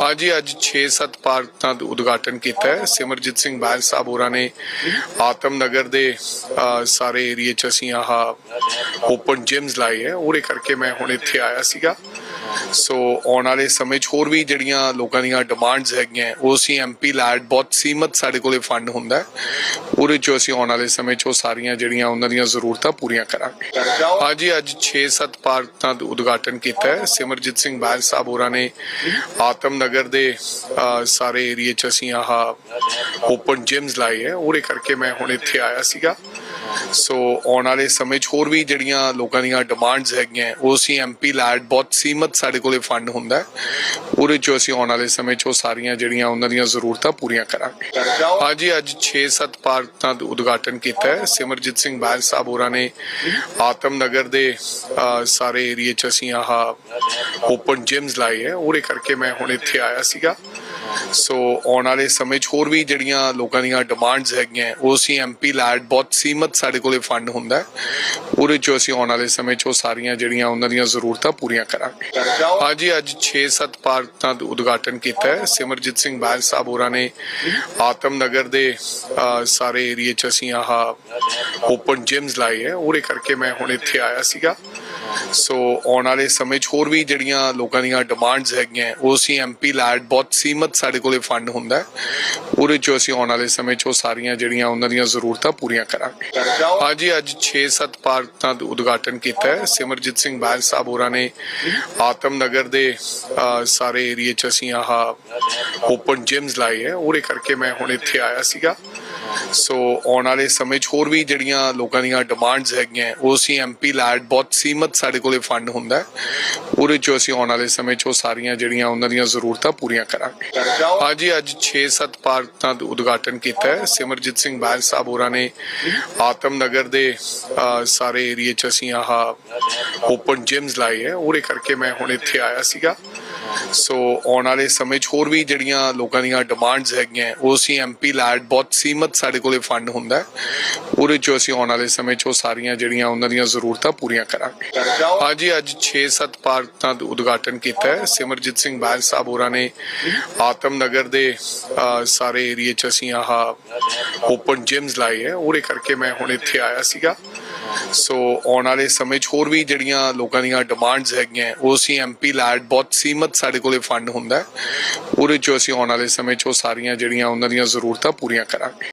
ਹਾਂਜੀ, ਅੱਜ 6-7 ਪਾਰਕਾਂ ਦਾ ਉਦਘਾਟਨ ਕੀਤਾ ਹੈ। ਸਿਮਰਜੀਤ ਸਿੰਘ ਬਾਲ ਸਾਹਿਬ ਹੋਰਾਂ ਨੇ ਆਤਮ ਨਗਰ ਦੇ ਸਾਰੇ ਏਰੀਏ 'ਚ ਅਸੀਂ ਆਹ ਓਪਨ ਜਿਮਸ ਲਾਏ ਹੈ। ਉਹਦੇ ਕਰਕੇ ਮੈਂ ਹੁਣ ਇੱਥੇ ਆਇਆ ਸੀਗਾ। ਸੋ ਆਉਣ ਵਾਲੇ ਸਮੇਂ 'ਚ ਹੋਰ ਵੀ ਜਿਹੜੀਆਂ ਲੋਕਾਂ ਦੀਆਂ ਡਿਮਾਂਡਸ ਹੈਗੀਆਂ, ਉਹ ਅਸੀਂ ਐਮਪੀ ਲੈਡ ਬਹੁਤ ਸੀਮਤ ਸਾਡੇ ਕੋਲੇ ਫੰਡ ਹੁੰਦਾ ਹੈ। ਉਹਦੇ ਅਸੀਂ ਆਉਣ ਵਾਲੇ ਸਮੇਂ 'ਚ ਉਹ ਸਾਰੀਆਂ ਜਿਹੜੀਆਂ ਉਹਨਾਂ ਦੀਆਂ ਜ਼ਰੂਰਤਾਂ ਪੂਰੀਆਂ ਕਰਾਂਗੇ। ਹਾਂਜੀ, ਅੱਜ 6-7 ਪਾਰਕਾਂ ਦਾ ਉਦਘਾਟਨ ਕੀਤਾ ਹੈ। ਸਿਮਰਜੀਤ ਸਿੰਘ ਬਾਲ ਸਾਹਿਬ ਹੋਰਾਂ ਨੇ ਆਤਮ ਨਗਰ ਦੇ ਸਾਰੇ ਏਰੀਏ 'ਚ ਅਸੀਂ ਆਹ ਓਪਨ ਜਿਮਸ ਲਾਏ ਹੈ। ਉਹਦੇ ਕਰਕੇ ਮੈਂ ਹੁਣ ਇੱਥੇ ਆਇਆ ਸੀਗਾ। ਸੋ ਆਉਣ ਵਾਲੇ ਸਮੇਂ 'ਚ ਹੋਰ ਵੀ ਜਿਹੜੀਆਂ ਲੋਕਾਂ ਦੀਆਂ ਡਿਮਾਂਡਸ ਹੈਗੀਆਂ, ਉਹ ਅਸੀਂ ਐਮਪੀ ਲੈਡ ਬਹੁਤ ਸੀਮਤ ਸਾਡੇ ਕੋਲੇ ਫੰਡ ਹੁੰਦਾ ਹੈ। ਉਹਦੇ ਅਸੀਂ ਆਉਣ ਵਾਲੇ ਸਮੇਂ 'ਚ ਉਹ ਸਾਰੀਆਂ ਜਿਹੜੀਆਂ ਉਹਨਾਂ ਦੀਆਂ ਜ਼ਰੂਰਤਾਂ ਪੂਰੀਆਂ ਕਰਾਂਗੇ। ਹਾਂਜੀ, ਅੱਜ 6-7 ਪਾਰਕਾਂ ਦਾ ਉਦਘਾਟਨ ਕੀਤਾ ਹੈ। ਸਿਮਰਜੀਤ ਸਿੰਘ ਬਾਲ ਸਾਹਿਬ ਹੋਰਾਂ ਨੇ ਆਤਮ ਨਗਰ ਦੇ ਸਾਰੇ ਏਰੀਏ 'ਚ ਅਸੀਂ ਆਹ ਓਪਨ ਜਿਮਸ ਲਾਏ ਹੈ। ਉਹਦੇ ਕਰਕੇ ਮੈਂ ਹੁਣ ਇੱਥੇ ਆਇਆ ਸੀਗਾ। ਸੋ ਆਉਣ ਵਾਲੇ ਸਮੇਂ 'ਚ ਹੋਰ ਵੀ ਜਿਹੜੀਆਂ ਲੋਕਾਂ ਦੀਆਂ ਡਿਮਾਂਡਸ ਹੈਗੀਆਂ, ਉਹ ਅਸੀਂ ਐਮਪੀ ਲੈਡ ਬਹੁਤ ਸੀਮਤ ਸਾਡੇ ਕੋਲੇ ਫੰਡ ਹੁੰਦਾ ਹੈ। ਉਹਦੇ ਅਸੀਂ ਆਉਣ ਵਾਲੇ ਸਮੇਂ 'ਚ ਉਹ ਸਾਰੀਆਂ ਜਿਹੜੀਆਂ ਉਹਨਾਂ ਦੀਆਂ ਜ਼ਰੂਰਤਾਂ ਪੂਰੀਆਂ ਕਰਾਂਗੇ। ਹਾਂਜੀ, ਅੱਜ 6-7 ਪਾਰਕਾਂ ਦਾ ਉਦਘਾਟਨ ਕੀਤਾ ਹੈ। ਸਿਮਰਜੀਤ ਸਿੰਘ ਬਾਲ ਸਾਹਿਬ ਹੋਰਾਂ ਨੇ ਆਤਮ ਨਗਰ ਦੇ ਸਾਰੇ ਏਰੀਏ 'ਚ ਅਸੀਂ ਆਹ ਓਪਨ ਜਿਮਸ ਲਾਏ ਹੈ। ਉਹਦੇ ਕਰਕੇ ਮੈਂ ਹੁਣ ਇੱਥੇ ਆਇਆ ਸੀਗਾ। ਸੋ ਆਉਣ ਵਾਲੇ ਸਮੇਂ 'ਚ ਹੋਰ ਵੀ ਜਿਹੜੀਆਂ ਲੋਕਾਂ ਦੀਆਂ ਡਿਮਾਂਡਸ ਹੈਗੀਆਂ, ਉਹ ਅਸੀਂ ਐਮਪੀ ਲੈਡ ਬਹੁਤ ਸੀਮਤ ਸਾਡੇ ਕੋਲੇ ਫੰਡ ਹੁੰਦਾ ਹੈ। ਉਹਦੇ ਅਸੀਂ ਆਉਣ ਵਾਲੇ ਸਮੇਂ 'ਚ ਉਹ ਸਾਰੀਆਂ ਜਿਹੜੀਆਂ ਉਹਨਾਂ ਦੀਆਂ ਜ਼ਰੂਰਤਾਂ ਪੂਰੀਆਂ ਕਰਾਂਗੇ। ਹਾਂਜੀ, ਅੱਜ 6-7 ਪਾਰਕਾਂ ਦਾ ਉਦਘਾਟਨ ਕੀਤਾ ਹੈ। ਸਿਮਰਜੀਤ ਸਿੰਘ ਬਾਲ ਸਾਹਿਬ ਹੋਰਾਂ ਨੇ ਆਤਮ ਨਗਰ ਦੇ ਸਾਰੇ ਏਰੀਏ 'ਚ ਅਸੀਂ ਆਹ ਓਪਨ ਜਿਮਸ ਲਾਏ ਹੈ। ਉਹਦੇ ਕਰਕੇ ਮੈਂ ਹੁਣ ਇੱਥੇ ਆਇਆ ਸੀਗਾ। ਸੋ ਆਉਣ ਵਾਲੇ ਸਮੇਂ 'ਚ ਹੋਰ ਵੀ ਜਿਹੜੀਆਂ ਲੋਕਾਂ ਦੀਆਂ ਡਿਮਾਂਡਸ ਹੈਗੀਆਂ, ਉਹ ਅਸੀਂ ਐਮਪੀ ਲੈਡ ਬਹੁਤ ਸੀਮਤ ਸਾਡੇ ਕੋਲੇ ਫੰਡ ਹੁੰਦਾ ਹੈ। ਉਹਦੇ ਅਸੀਂ ਆਉਣ ਵਾਲੇ ਸਮੇਂ 'ਚ ਉਹ ਸਾਰੀਆਂ ਜਿਹੜੀਆਂ ਉਹਨਾਂ ਦੀਆਂ ਜ਼ਰੂਰਤਾਂ ਪੂਰੀਆਂ ਕਰਾਂਗੇ। ਹਾਂਜੀ, ਅੱਜ 6-7 ਪਾਰਕਾਂ ਦਾ ਉਦਘਾਟਨ ਕੀਤਾ ਹੈ। ਸਿਮਰਜੀਤ ਸਿੰਘ ਬਾਲ ਸਾਹਿਬ ਹੋਰਾਂ ਨੇ ਆਤਮ ਨਗਰ ਦੇ ਸਾਰੇ ਏਰੀਏ 'ਚ ਅਸੀਂ ਆਹ ਓਪਨ ਜਿਮਸ ਲਾਏ ਹੈ। ਉਹਦੇ ਕਰਕੇ ਮੈਂ ਹੁਣ ਇੱਥੇ ਆਇਆ ਸੀਗਾ। ਸੋ ਆਉਣ ਵਾਲੇ ਸਮੇਂ 'ਚ ਹੋਰ ਵੀ ਜਿਹੜੀਆਂ ਲੋਕਾਂ ਦੀਆਂ ਡਿਮਾਂਡਸ ਹੈਗੀਆਂ, ਉਹ ਅਸੀਂ ਐਮਪੀ ਲੈਡ ਬਹੁਤ ਸੀਮਤ ਸਾਡੇ ਕੋਲੇ ਫੰਡ ਹੁੰਦਾ ਹੈ। ਉਹਦੇ ਅਸੀਂ ਆਉਣ ਵਾਲੇ ਸਮੇਂ 'ਚ ਉਹ ਸਾਰੀਆਂ ਜਿਹੜੀਆਂ ਉਹਨਾਂ ਦੀਆਂ ਜ਼ਰੂਰਤਾਂ ਪੂਰੀਆਂ ਕਰਾਂਗੇ। ਹਾਂਜੀ, ਅੱਜ 6-7 ਪਾਰਕਾਂ ਦਾ ਉਦਘਾਟਨ ਕੀਤਾ ਹੈ। ਸਿਮਰਜੀਤ ਸਿੰਘ ਬਾਲ ਸਾਹਿਬ ਹੋਰਾਂ ਨੇ ਆਤਮ ਨਗਰ ਦੇ ਸਾਰੇ ਏਰੀਏ 'ਚ ਅਸੀਂ ਆਹ ਓਪਨ ਜਿਮਸ ਲਾਏ ਹੈ। ਉਹਦੇ ਕਰਕੇ ਮੈਂ ਹੁਣ ਇੱਥੇ ਆਇਆ ਸੀਗਾ। ਸੋ ਆਉਣ ਵਾਲੇ ਸਮੇਂ 'ਚ ਹੋਰ ਵੀ ਜਿਹੜੀਆਂ ਲੋਕਾਂ ਦੀਆਂ ਡਿਮਾਂਡਸ ਹੈਗੀਆਂ, ਉਹ ਅਸੀਂ ਐਮਪੀ ਲੈਡ ਬਹੁਤ ਸੀਮਤ ਸਾਡੇ ਕੋਲੇ ਫੰਡ ਹੁੰਦਾ ਹੈ। ਉਹਦੇ 'ਚੋਂ ਅਸੀਂ ਆਉਣ ਵਾਲੇ ਸਮੇਂ 'ਚ ਉਹ ਸਾਰੀਆਂ ਜਿਹੜੀਆਂ ਉਹਨਾਂ ਦੀਆਂ ਜ਼ਰੂਰਤਾਂ ਪੂਰੀਆਂ ਕਰਾਂਗੇ।